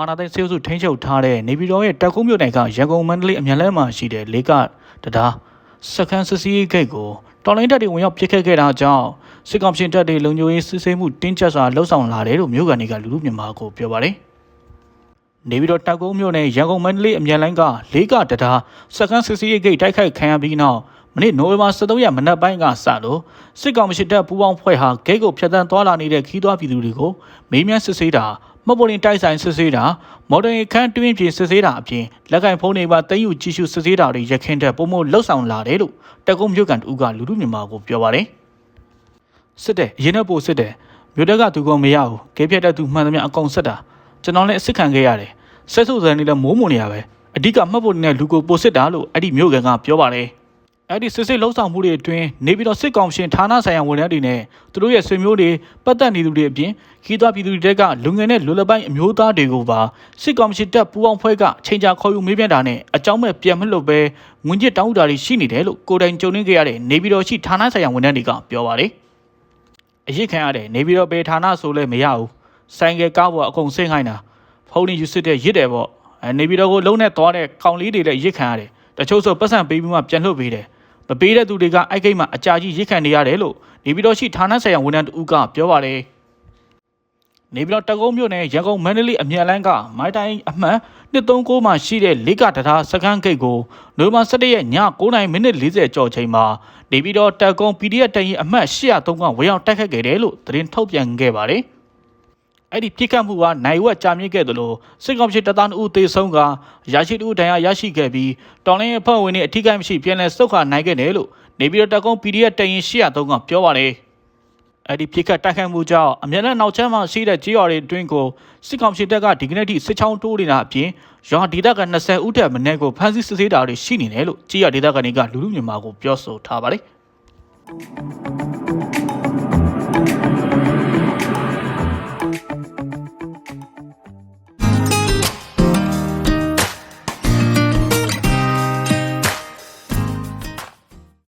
အာနာသိန်းစေစုထိန်းချုပ်ထားတဲ့နေပြည်တော်ရဲ့တက်ကုန်းမြို့နယ်ကရန်ကုန်မန္တလေးအမြန်လမ်းမှာရှိတဲ့လေးကတရားစခန်းစစ်စီးရေးဂိတ်ကိုတော်လိုင်းတပ်တွေဝင်ရောက်ပစ်ခတ်ခဲ့တာကြောင့်စစ်ကောင်ရှင်တပ်တွေလုံခြုံရေးစစ်ဆေးမှုတင်းကျပ်စွာလှုံ့ဆော်လာတယ်လို့မြို့ကန်တွေကလူလူမြန်မာကိုပြောပါတယ်နေပြည်တော်တက်ကုန်းမြို့နယ်ရန်ကုန်မန္တလေးအမြန်လိုင်းကလေးကတရားစခန်းစစ်စီးရေးဂိတ်တိုက်ခိုက်ခံရပြီးနောက်မနေ့နိုဝင်ဘာ23ရက်မနက်ပိုင်းကစလို့စစ်ကောင်မရှိတပ်ပူးပေါင်းဖွဲ့ဟာဂိတ်ကိုဖျက်ဆီးသွားလာနေတဲ့ခီးသွွားပြည်သူတွေကိုမေးမြန်းစစ်ဆေးတာ မှတ်ပေါ်တင်တိုက်ဆိုင်စစ်ဆေးတာမော်ဒန်ခန်းတွင်းပြင်စစ်ဆေးတာအပြင်လက်ကင်ဖုန်းတွေပါတည်ယူကြည့်ရှုစစ်ဆေးတာတွေရခင်တဲ့ပုံမလှုပ်ဆောင်လာတယ်လို့တက်ကုန်းမြို့ကန်တူကလူလူမြန်မာကိုပြောပါတယ်စစ်တယ်အရင်ကပို့စစ်တယ်မြို့တက်ကသူကမရဘူးဂိတ်ဖြတ်တဲ့သူမှန်သမျှအကုန်စစ်တာကျွန်တော်လည်းအစ်စ်ခံခဲ့ရတယ်ဆက်စုစံနေလည်းမိုးမုံနေရပဲအဓိကမှတ်ပေါ်တင်တဲ့လူကိုပို့စစ်တာလို့အဲ့ဒီမြို့ကန်ကပြောပါတယ် အဲ့ဒီစစ်စစ်လှုပ်ဆောင်မှုတွေအတွင်းနေပြည်တော်စစ်ကောင်ရှင်ဌာနဆိုင်ရာဝန်ထမ်းတွေနဲ့သူတို့ရဲ့ဆွေမျိုးတွေပတ်သက်နေသူတွေအပြင်ခီးသွွားပြည်သူတွေတက်ကလူငယ်နဲ့လူလပိုင်းအမျိုးသားတွေကိုပါစစ်ကောင်ရှင်တပ်ပူးပေါင်းဖွဲ့ကချိန်ချာခေါ်ယူမေးမြန်းတာနဲ့အကြောင်းမဲ့ပြန်မလွတ်ပဲငွေညစ်တောင်းတတာတွေရှိနေတယ်လို့ကိုယ်တိုင်ကြုံနေခဲ့ရတဲ့နေပြည်တော်ရှိဌာနဆိုင်ရာဝန်ထမ်းတွေကပြောပါတယ်အရေးခံရတဲ့နေပြည်တော်ပေဌာနဆိုလဲမရဘူးဆိုင်ကယ်ကားပေါ်အကုန်ဆင်းခိုင်းတာဖုန်းနေယူစစ်တဲ့ရစ်တယ်ပေါ့အဲနေပြည်တော်ကိုလုံးနဲ့သွားတဲ့ကောင်လေးတွေလည်းရစ်ခံရတယ်တချို့ဆိုပတ်စံပေးပြီးမှပြန်လွှတ်ပေးတယ် မပေးတဲ့သူတွေကအဲ့ကိတ်မှာအကြာကြီးရစ်ခံနေရတယ်လို့နေပြည်တော်ရှိဌာနဆိုင်ရာဝန်ထမ်းတဦးကပြောပါတယ်နေပြည်တော်တကုံးမြို့နယ်ရန်ကုန်မန္တလေးအမြန်လန်းကမိုင်းတိုင်းအမှတ်139မှာရှိတဲ့လေးကတရားစခန်းဂိတ်ကိုနိုဝင်ဘာ17ရက်ည9:40မိနစ်40ကျော်ချိန်မှာနေပြည်တော်တက်ကုန်း PDF တရင်အမှတ်803ကဝေရောက်တိုက်ခတ်ခဲ့တယ်လို့သတင်းထုတ်ပြန်ခဲ့ပါတယ် အဲ့ဒီပြစ်ခတ်မှုကနိုင်ဝက်ကြာမြင့်ခဲ့တယ်လို့စစ်ကောင်စီတပ်သား2ဦးသေဆုံးကရရှိတူဒဏ်ရာရရှိခဲ့ပြီးတော်လိုင်းအဖွဲ့ဝင်တွေအထူးကိမရှိပြန်လည်စုတ်ခါနိုင်ခဲ့တယ်လို့နေပြည်တော်တပ်ကုန်း PDF တရင်803ကပြောပါတယ်အဲ့ဒီပြစ်ခတ်တိုက်ခိုက်မှုကြောင့်အမြန်နဲ့နောက်ချမ်းမှာရှိတဲ့ကြေးရွာတွေအတွင်းကိုစစ်ကောင်စီတပ်ကဒီကနေ့ထိစစ်ချောင်းတိုးနေတာအပြင်ရွာဒေသက20ဦးထက်မနည်းကိုဖမ်းဆီးစစ်ဆေးတာတွေရှိနေတယ်လို့ကြေးရွာဒေသကနေကလူလူမြန်မာကိုပြောဆိုထားပါတယ်